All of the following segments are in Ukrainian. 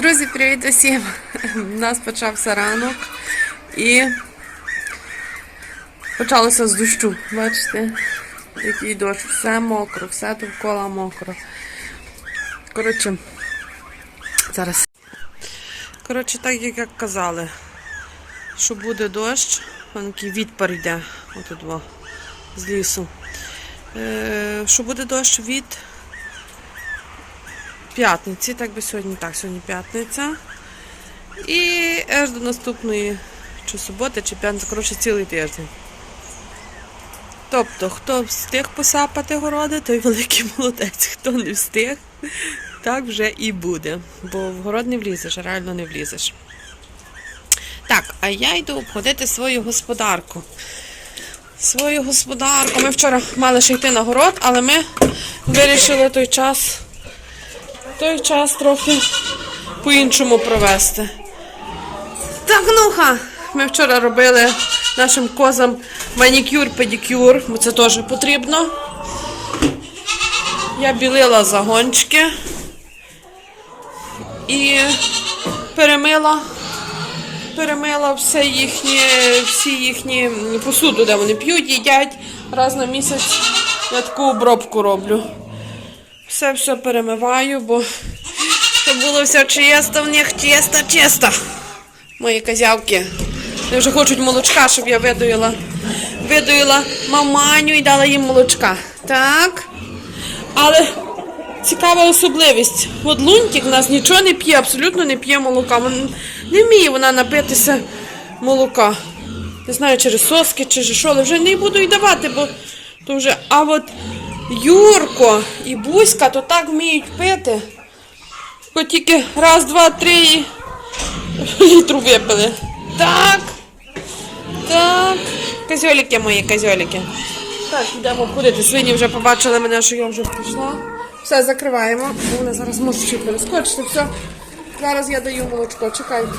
Друзі, привіт усім! У нас почався ранок і почалося з дощу. Бачите, який дощ, все мокро, все довкола мокро. Коротше, зараз. Коротше, так як казали, що буде дощ, який відпар йде отут з лісу. Е, що буде дощ від п'ятниці, так би сьогодні, так, сьогодні п'ятниця. І аж до наступної чи суботи, чи п'ятниці, коротше, цілий тиждень. Тобто, хто встиг посапати городи, той великий молодець. Хто не встиг, так вже і буде. Бо в город не влізеш, реально не влізеш. Так, а я йду обходити свою господарку. Свою господарку. Ми вчора мали ще йти на город, але ми вирішили той час той час трохи по-іншому провести. Так, нуха! Ми вчора робили нашим козам манікюр-педикюр, бо це теж потрібно. Я білила загончики і перемила, перемила все їхні, всі їхні посуду, де вони п'ють, їдять. Раз на місяць я таку обробку роблю. Все все перемиваю, бо щоб було все чисто в них, чисто, чисто. Мої козявки. Вони вже хочуть молочка, щоб я видоїла. Видоїла маманю і дала їм молочка. Так. Але цікава особливість. От Лунтик в нас нічого не п'є, абсолютно не п'є молока. Не вміє вона напитися молока. Не знаю, через соски, чи що, але вже не буду й давати, бо то вже. А от Юрко і Буська то так вміють пити. Хоч тільки раз, два, три і літру випили. Так. Так. Козьоліки мої, козьоліки. Так, йдемо ходити. Свині вже побачили мене, що я вже прийшла. Все, закриваємо. Вони зараз можуть ще перескочити. Все. Зараз я даю молочко, чекайте.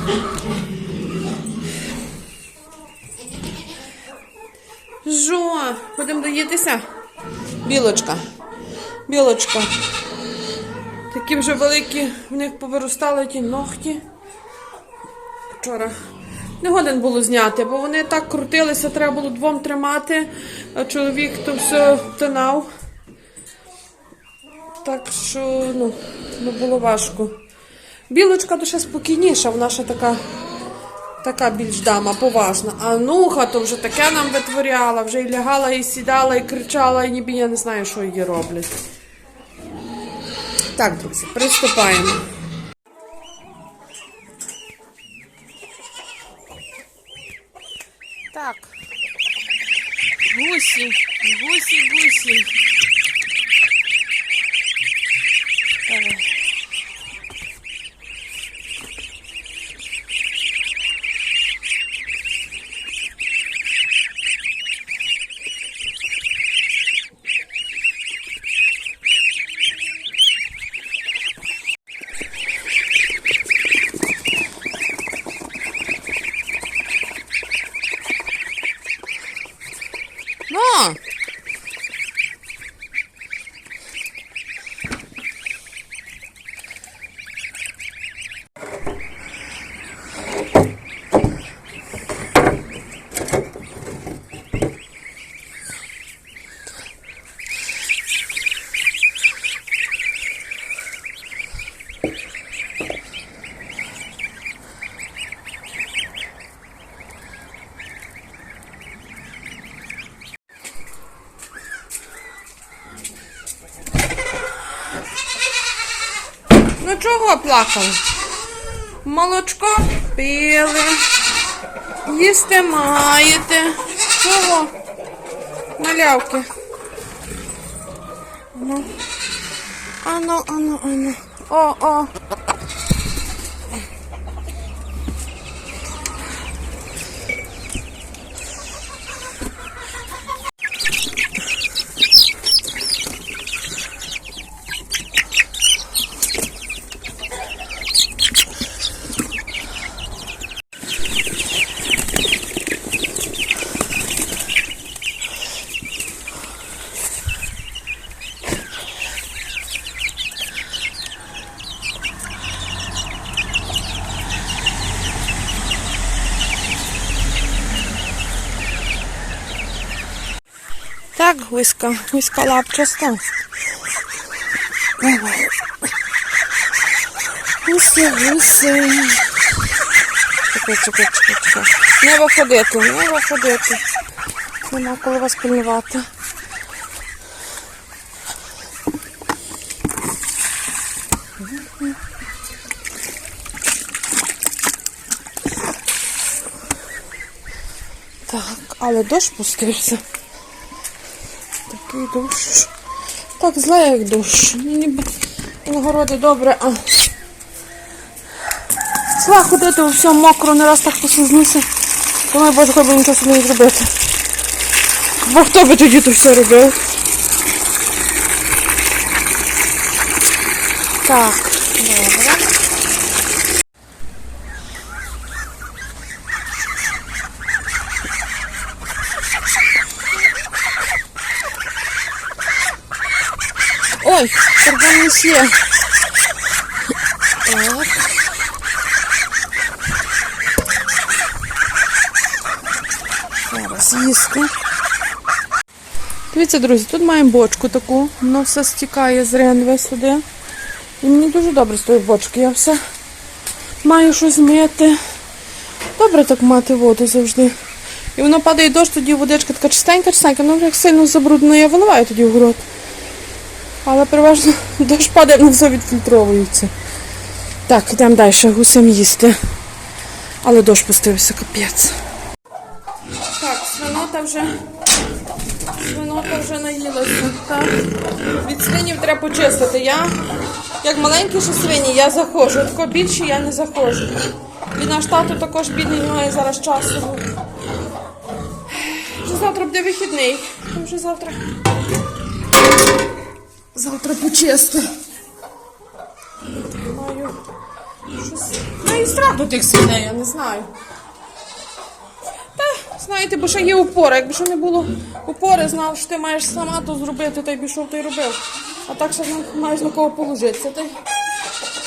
Жо, будемо доїтися. Білочка. Білочка. Такі вже великі, в них повиростали ті ногті. Вчора. Не годен було зняти, бо вони так крутилися, треба було двом тримати, а чоловік то все тинав. Так що, ну, ну було важко. Білочка то ще спокійніша, вона ще така, така більш дама, поважна. А нуха то вже таке нам витворяла, вже і лягала, і сідала, і кричала, і ніби я не знаю, що її роблять. Так, друзі, приступаємо. Так. Гусі, гусі, гусі. Давай. Ну! Ну чого плакали? Молочко пили. Їсти маєте. Чого? Малявки. Ну. Ану, ану, ану. О, о. Виска, виска лапчаста. Гуси, гуси. Чекай, чекай, чекай, чекай. Не виходити, не виходити. Нема коли вас пильнувати. Так, але дощ пустився. Дощ. Так зле, як дощ. Ніби нагороди добре, а. Сла ходити все мокро, не раз так послизнуся. Думаю, боже, хоч би нічого не зробити. Бо хто би тоді то все робив? Так, добре. Пардон, месье. Так. Зараз їсти. Дивіться, друзі, тут маємо бочку таку, воно все стікає з ренви сюди. І мені дуже добре з тої бочки. Я все маю щось мити. Добре так мати воду завжди. І воно падає дощ, тоді водичка така чистенька, чистенька, ну як сильно забруднено, я виливаю тоді в город. Але переважно дощ падає, воно все відфільтровується. Так, йдемо далі, гусям їсти. Але дощ пустився, капець. Так, свинота вже. Свинота вже наїлася. Так. Від свинів треба почистити. Я, як маленькі ще свині, я заходжу. Тако більше я не заходжу. І наш тато також бідний має зараз часу. Вже завтра буде вихідний. Вже завтра. Завтра почисти. Маю щось. Маю страх тих свиней, я не знаю. Та, знаєте, бо ще є упора. Якби ще не було упори, знав, що ти маєш сама то зробити, то й пішов, то й робив. А так ще маєш на кого положитися. Ти...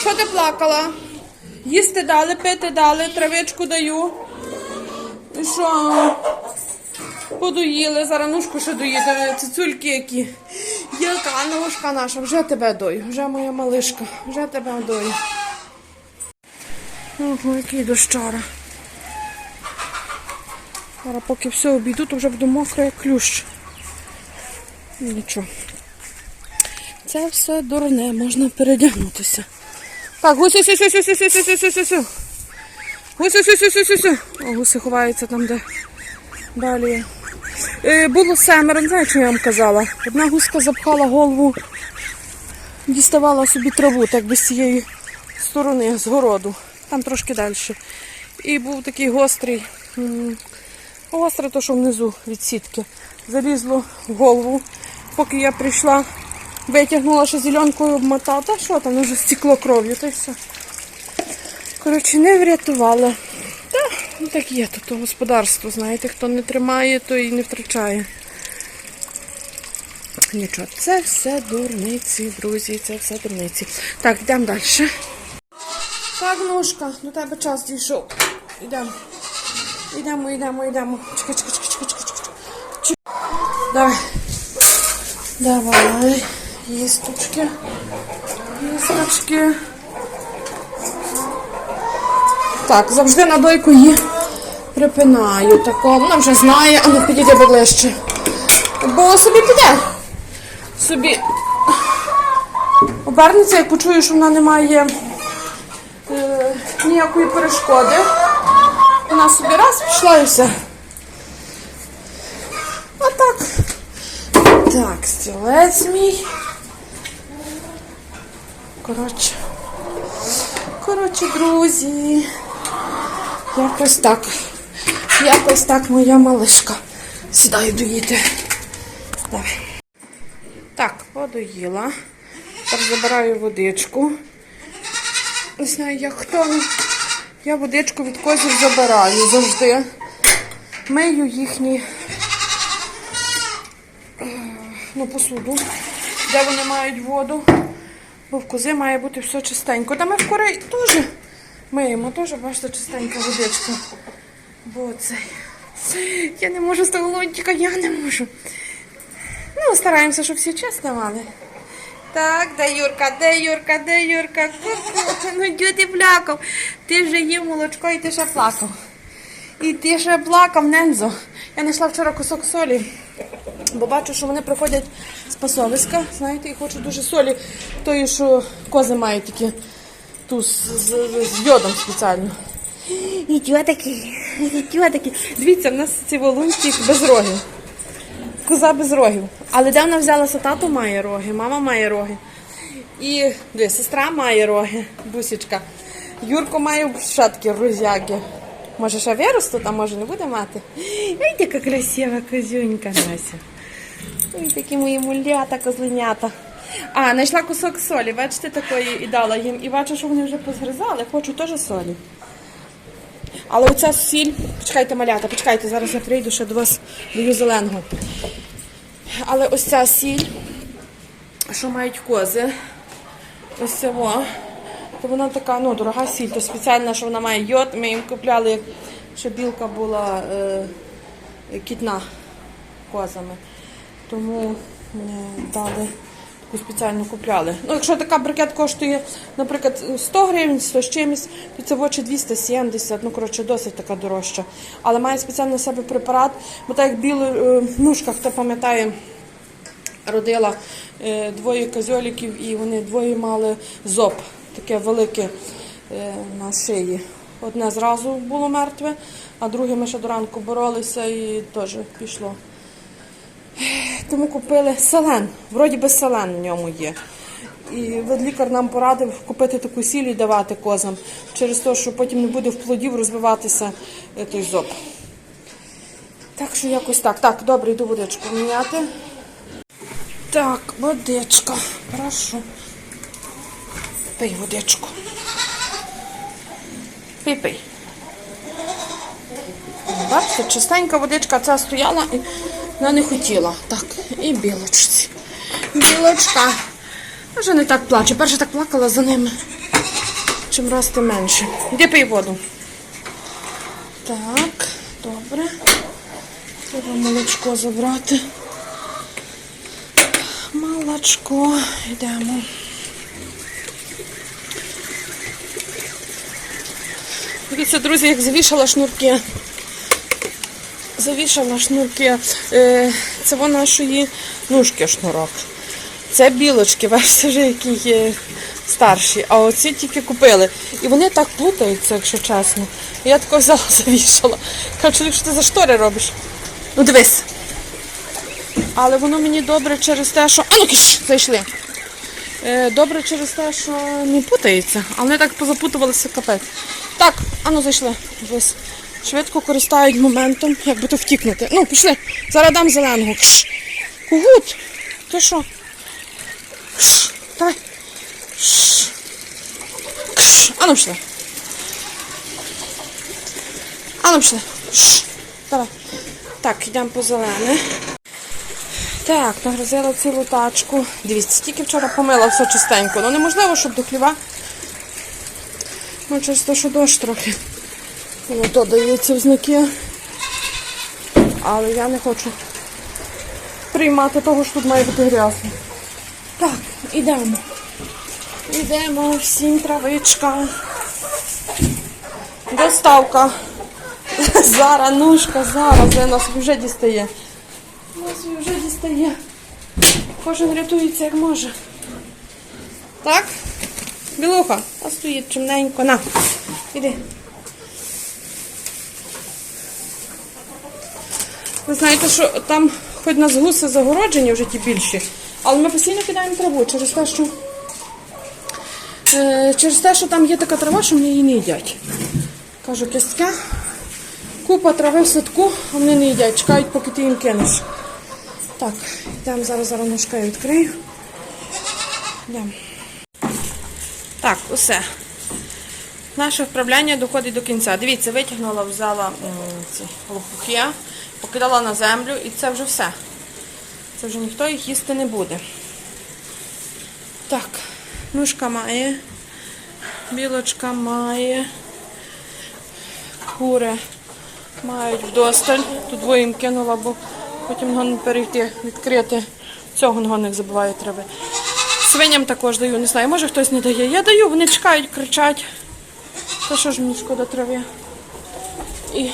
Що ти плакала? Їсти дали, пити дали, травичку даю. І що? Подоїли, зараз ножку ще доїде, цицюльки які. Яка ножка наша, вже тебе дою, вже моя малишка, вже тебе дою. Ого, який дощара. Зараз поки все обійду, то вже буду мокра як клющ. Нічого. Це все дурне, можна передягнутися. Так, гуси, сю, сю, сю, сю, сю, сю, сю, сю, сю. Гуси, сю, сю, сю, сю, сю. О, гуси ховаються там, де далі. Е, було семеро, не знаю, що я вам казала. Одна гуска запхала голову, діставала собі траву, так би з цієї сторони, з городу. Там трошки далі. І був такий гострий, м, гостре то, що внизу від сітки. Залізло в голову. Поки я прийшла, витягнула ще зеленкою обмотала. Та що там вже стекло кров'ю, та й все. Коротше, не врятувала. Ну так є тут то господарство, знаєте, хто не тримає, то і не втрачає. Нічого, це все дурниці, друзі, це все дурниці. Так, йдемо далі. Так, ножка, до тебе час дійшов. Йдемо. Йдемо, йдемо, йдемо. Чекай, чекай, чекай, чекай, чекай. Чекай. Давай. Давай. Їсточки. Їсточки. Так, завжди на дойку її припинаю. Тако. Вона вже знає, а ну підійде ближче. Бо собі піде. Собі обернеться, як почую, що вона не має е, ніякої перешкоди. Вона собі раз пішла і все. А так. Так, стілець мій. Коротше. Коротше, друзі. Якось так. Якось так моя малишка. Сідаю доїти. Давай. Так, подоїла. Тепер забираю водичку. Не знаю, як хто. Я водичку від козів забираю завжди. Мию їхні е, ну, посуду, де вони мають воду. Бо в кози має бути все чистенько. Та ми в корей теж миємо, теж, бачите, чистенька водичка. Бо цей. Я не можу з того лунтика, я не можу. Ну, стараємося, щоб всі чесно мали. Так, де Юрка, де Юрка, де Юрка? Ну, дю ти плакав. Ти вже їв молочко і ти ще плакав. І ти ще плакав, Нензо. Я знайшла вчора кусок солі, бо бачу, що вони приходять з пасовиська, знаєте, і хочуть дуже солі, тої, що кози мають такі ту з, з, з йодом спеціально. Ідіотики, ідіотики. Дивіться, в нас ці волунці без рогів. Коза без рогів. Але де вона взялася? Тато має роги, мама має роги. І диви, сестра має роги, бусічка. Юрко має шатки розяги. Може, ще виростуть, а може не буде мати. Ой, яка красива козюнька Нася. Ой, такі мої мулята, козленята. А, знайшла кусок солі, бачите, такої і дала їм. І бачу, що вони вже позгризали, хочу теж солі. Але оця сіль, почекайте, малята, почекайте, зараз я прийду ще до вас даю зеленого. Але ось ця сіль, що мають кози, ось цього, то вона така, ну, дорога сіль, то спеціальна, що вона має йод. Ми їм купляли, ще білка була е, кітна козами. Тому мені дали таку спеціально купляли. Ну, якщо така брикет коштує, наприклад, 100 гривень, 100 з чимось, то це в очі 270, ну, коротше, досить така дорожча. Але має спеціально себе препарат, бо так як білий е, нушка, хто пам'ятає, родила е, двоє козьоліків і вони двоє мали зоб, таке велике е, на шиї. Одне зразу було мертве, а друге ми ще до ранку боролися і теж пішло. Тому купили селен. Вроді би селен в ньому є. І лікар нам порадив купити таку сіль і давати козам через те, що потім не буде в плодів розвиватися е, той зоб. Так що якось так. Так, добре, йду водичку міняти. Так, водичка. Прошу. Пий водичку. Пий, пий. Бачите, чистенька водичка ця стояла і вона не хотіла. Так, і білочці. Білочка. Вже не так плаче. Перше так плакала за ними. Чим раз тим менше. Іди пий воду. Так, добре. Треба молочко забрати. Молочко. Йдемо. Дивіться, друзі, як завішала шнурки. Завішала шнурки. Е, Це вона нашої ножки шнурок. Це білочки, бачите, вже які є старші. А оці тільки купили. І вони так плутаються, якщо чесно. Я тако взяла, завішала. Кажу, чоловік, що ти за штори робиш? Ну дивись. Але воно мені добре через те, що. А ну киш, зайшли. Е, Добре через те, що не путається, а вони так позапутувалися капець. Так, ану зайшли. Дивись. Швидко користають моментом, як би то втікнути. Ну, пішли. Зараз дам зеленого. Кш. Кугут. Ти що? Кш. Давай. Кш. Кш. Ану пішли. Ану пішли. Кш. Давай. Так, йдемо по зелене. Так, нагрузила цілу тачку. Дивіться, тільки вчора помила все чистенько. Ну неможливо, щоб до хліва. Ну, через те, що дощ трохи. Ну, то дається в знаки. Але я не хочу приймати того, що тут має бути грязно. Так, ідемо. Ідемо, всім травичка. Доставка. Зара, нушка, зараз вже нас вже дістає. Нас вже дістає. Кожен рятується як може. Так? Білуха, а стоїть чимненько. На, іди. Ви знаєте, що там хоч нас гуси загороджені вже ті більші, але ми постійно кидаємо траву через те, що е, через те, що там є така трава, що вони її не їдять. Кажу, кістка, купа трави в садку, а вони не їдять, чекають, поки ти їм кинеш. Так, йдемо зараз зараз ножка я відкрию. Йдемо. Так, усе. Наше вправляння доходить до кінця. Дивіться, витягнула, взяла ці лопухи, покидала на землю і це вже все. Це вже ніхто їх їсти не буде. Так, нушка має, білочка має, кури мають вдосталь. Тут двоїм кинула, бо потім його не перейти, відкрити Цього гоник забиваю трави. Свиням також даю, не знаю, може хтось не дає. Я даю, вони чекають, кричать. Та що ж мені шкода трави? І,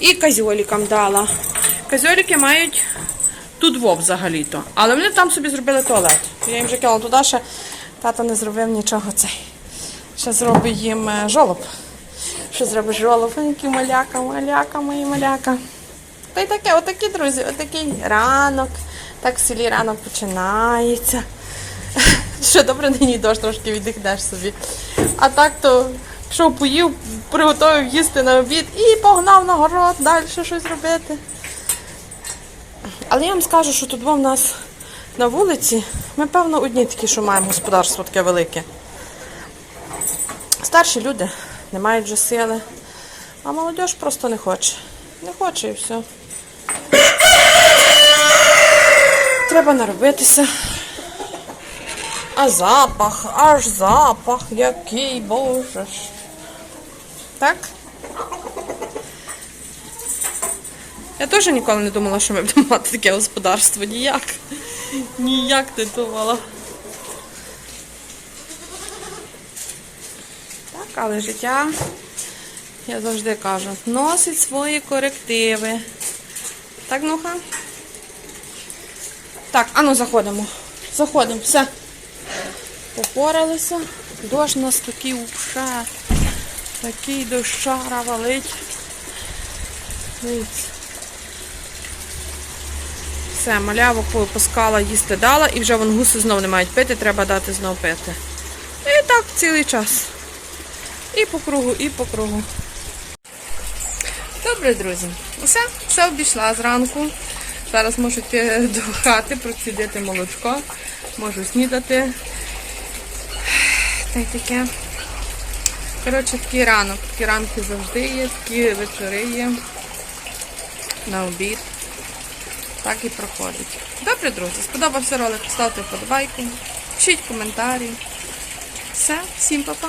і козьолікам дала. Козьоліки мають тут вов взагалі-то. Але вони там собі зробили туалет. Я їм вже кинула туди, ще тато не зробив нічого цей. Ще зробить їм е, жолоб. Що зробиш жолоб? Які маляка, маляка, мої маляка. Та й таке, отакі, друзі, отакий ранок. Так в селі ранок починається. Що добре нині дощ трошки віддихнеш собі. А так то пішов поїв, приготував їсти на обід і погнав на город далі щось робити. Але я вам скажу, що тут в нас на вулиці, ми, певно, одні такі, що маємо господарство таке велике. Старші люди не мають вже сили, а молодь просто не хоче. Не хоче і все. Треба наробитися. А запах, аж запах, який боже ж. Так? Я теж ніколи не думала, що ми будемо мати таке господарство. Ніяк. Ніяк не думала. Так, але життя, я завжди кажу, носить свої корективи. Так, ну-ка. Так, ану заходимо. Заходимо, все. Попоралися. Дощ нас такий уже. Такий дощара валить. Все, малявок попускала, їсти дала, і вже вон гуси знов не мають пити, треба дати знов пити. І так цілий час. І по кругу, і по кругу. Добре, друзі. Усе, все обійшла зранку. Зараз можу йти до хати, процідити молочко, можу снідати. Та й таке. Коротше, такий ранок. Такі ранки завжди є, такі вечори є. На обід. Так і проходить. Добре, друзі, сподобався ролик, ставте вподобайку, пишіть коментарі. Все, всім па-па.